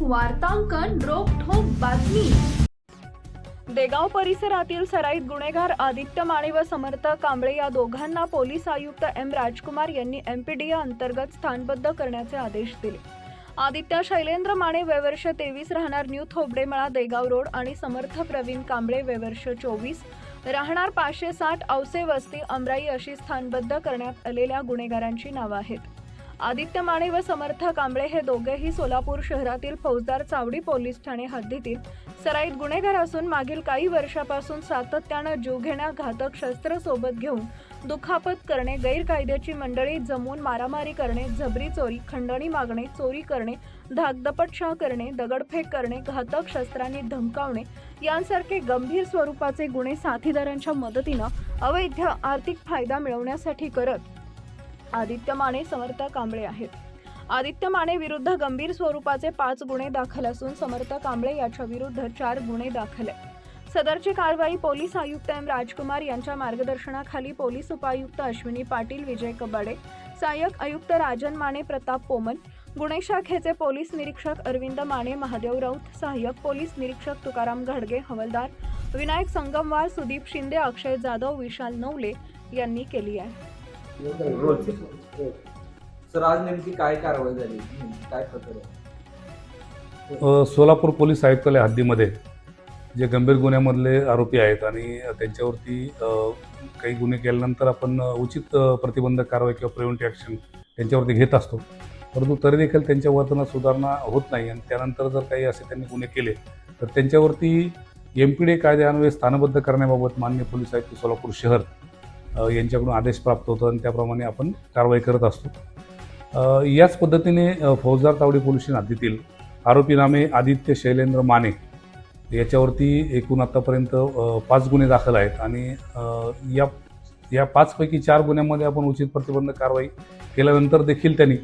वार्तांकन रोखोक बातमी. देगाव परिसरातील सराईत गुन्हेगार आदित्य माने व समर्थ कांबळे या दोघांना पोलीस आयुक्त एम राजकुमार यांनी एमपीडीए अंतर्गत स्थानबद्ध करण्याचे आदेश दिले. आदित्य शैलेंद्र माने वेवर्ष तेवीस राहणार न्यू थोबडेमळा देगाव रोड आणि समर्थ प्रवीण कांबळे वेवर्ष चोवीस. राहणार पाचशे साठ औसे वस्ती अमराई अशी स्थानबद्ध करण्यात आलेल्या गुन्हेगारांची नावं आहेत. आदित्य माने व समर्थ कांबळे हे दोघेही सोलापूर शहरातील फौजदार चावडी पोलीस ठाणे हद्दीतील सराईत गुन्हेगार असून मागील काही वर्षापासून सातत्यानं जीवघेण्या घातक शस्त्र सोबत घेऊन दुखापत करणे गैरकायद्याची मंडळी जमवून मारामारी करणे जबरी चोरी खंडणी मागणे चोरी करणे धाकदपटशाह करणे दगडफेक करणे घातक शस्त्रांनी धमकावणे यांसारखे गंभीर स्वरूपाचे गुन्हे साथीदारांच्या मदतीनं अवैध आर्थिक फायदा मिळवण्यासाठी करत आदित्य माने समर्थ कांबळे आहेत. आदित्य माने विरुद्ध गंभीर स्वरूपाचे पाच गुन्हे दाखल असून समर्थ कांबळे याच्या विरुद्ध चार गुन्हे दाखल आहेत. सदरची कारवाई पोलीस आयुक्त एम राजकुमार यांच्या मार्गदर्शनाखाली पोलीस उपायुक्त अश्विनी पाटील विजय कबाडे सहाय्यक आयुक्त राजन माने प्रताप पोमन गुन्हे शाखेचे पोलीस निरीक्षक अरविंद माने महादेव राऊत सहाय्यक पोलीस निरीक्षक तुकाराम घडगे हवलदार विनायक संगमवार सुदीप शिंदे अक्षय जाधव विशाल नवले यांनी केली आहे. रोज सर आज नेमकी काय कारवाई झाली? नेमकी काय प्रकार आहे? अ, सोलापूर पोलीस आयुक्तालय हद्दीमध्ये जे गंभीर गुन्ह्यामधले आरोपी आहेत आणि त्यांच्यावरती अ, काही गुन्हे केल्यानंतर आपण अ, उचित अ, प्रतिबंधक कारवाई किंवा प्रिव्हेंटिव्ह ॲक्शन त्यांच्यावरती घेत असतो. परंतु तरी देखील त्यांच्या वर्तनात सुधारणा होत नाही आणि त्यानंतर जर काही असे त्यांनी गुन्हे केले तर त्यांच्यावरती एम पी डी कायद्यान्वये स्थानबद्ध करण्याबाबत मान्य पोलीस आयुक्त सोलापूर शहर यांच्याकडून आदेश प्राप्त होतो आणि त्याप्रमाणे आपण कारवाई करत असतो. याच पद्धतीने फौजदार तावडी पोलीस हद्दीतील आरोपी नामे आदित्य शैलेंद्र माने याच्यावरती एकूण आत्तापर्यंत पाच गुन्हे दाखल आहेत आणि या या पाचपैकी चार गुन्ह्यांमध्ये आपण उचित प्रतिबंध कारवाई केल्यानंतर देखील त्यांनी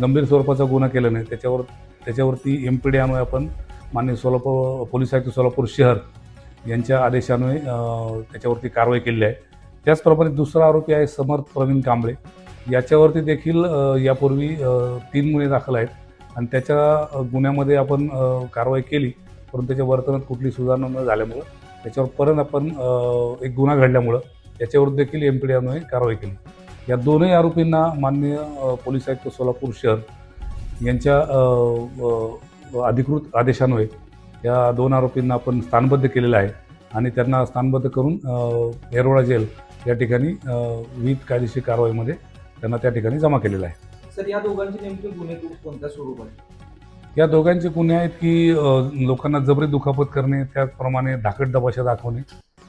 गंभीर स्वरूपाचा गुन्हा केला नाही. त्याच्यावर त्याच्यावरती एम पी डी अन्वये आपण मान्य सोलापूर पोलीस आयुक्त सोलापूर शहर यांच्या आदेशान्वये त्याच्यावरती कारवाई केली आहे. त्याचप्रमाणे दुसरा आरोपी आहे समर्थ प्रवीण कांबळे. याच्यावरती देखील यापूर्वी तीन गुन्हे दाखल आहेत. आणि त्याच्या गुन्ह्यामध्ये आपण कारवाई केली परंतु त्याच्या वर्तनात कुठली सुधारणा न झाल्यामुळं त्याच्यावर परत आपण एक गुन्हा घडल्यामुळं त्याच्यावर देखील एम पी डी अन्वये कारवाई केली. या दोनही आरोपींना माननीय पोलीस आयुक्त सोलापूर शहर यांच्या अधिकृत आदेशान्वये या दोन आरोपींना आपण स्थानबद्ध केलेलं आहे. आणि त्यांना स्थानबद्ध करून अ, येरवडा जेल या ठिकाणी विविध कायदेशीर कारवाईमध्ये त्यांना त्या ठिकाणी जमा केलेलं आहे. सर या दोघांचे नेमके गुन्हे कोणत्या स्वरूपात या दोघांचे गुन्हे आहेत की लोकांना जबरी दुखापत करणे त्याचप्रमाणे धाकट दबाशा दाखवणे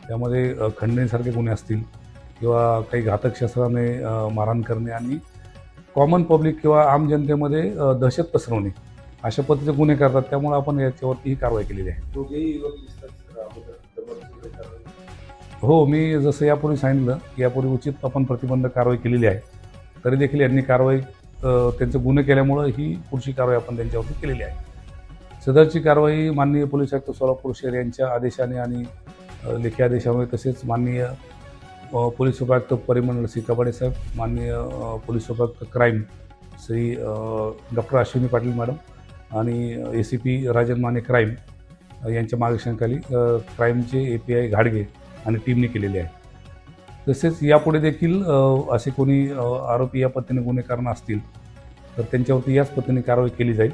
त्यामध्ये खंडणीसारखे गुन्हे असतील किंवा काही घातक शस्त्राने मारहाण करणे आणि कॉमन पब्लिक किंवा आम जनतेमध्ये दहशत पसरवणे अशा पद्धतीचे गुन्हे करतात. त्यामुळे आपण याच्यावरती ही कारवाई केलेली आहे. हो मी जसं यापूर्वी सांगितलं की यापूर्वी उचित आपण प्रतिबंध कारवाई केलेली आहे. तरी देखील यांनी कारवाई त्यांचं त्यांचे गुन्हे केल्यामुळं ही पुढची कारवाई आपण त्यांच्यावरती केलेली आहे. सदरची कारवाई माननीय पोलीस आयुक्त सोलापूर शहर यांच्या आदेशाने आणि लेखी आदेशामुळे तसेच माननीय पोलीस उपायुक्त परिमंडळ श्री कबाडे साहेब माननीय पोलीस उपायुक्त crime Shri doctor Ashwini Patil madam आणि A C P Rajan Mane crime यांच्या मार्गदर्शनाखाली क्राईमचे ए पी आय घाडगे आणि टीमने केलेली आहे. तसेच यापुढे देखील असे कोणी आरोपी या पद्धतीने गुन्हे करणं असतील तर त्यांच्यावरती याच पद्धतीने कारवाई केली जाईल.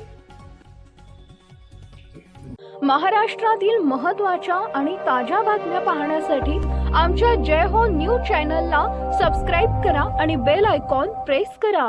महाराष्ट्रातील महत्त्वाच्या आणि ताज्या बातम्या पाहण्यासाठी आमच्या जय हो न्यूज चॅनलला सबस्क्राईब करा आणि बेल आयकॉन प्रेस करा.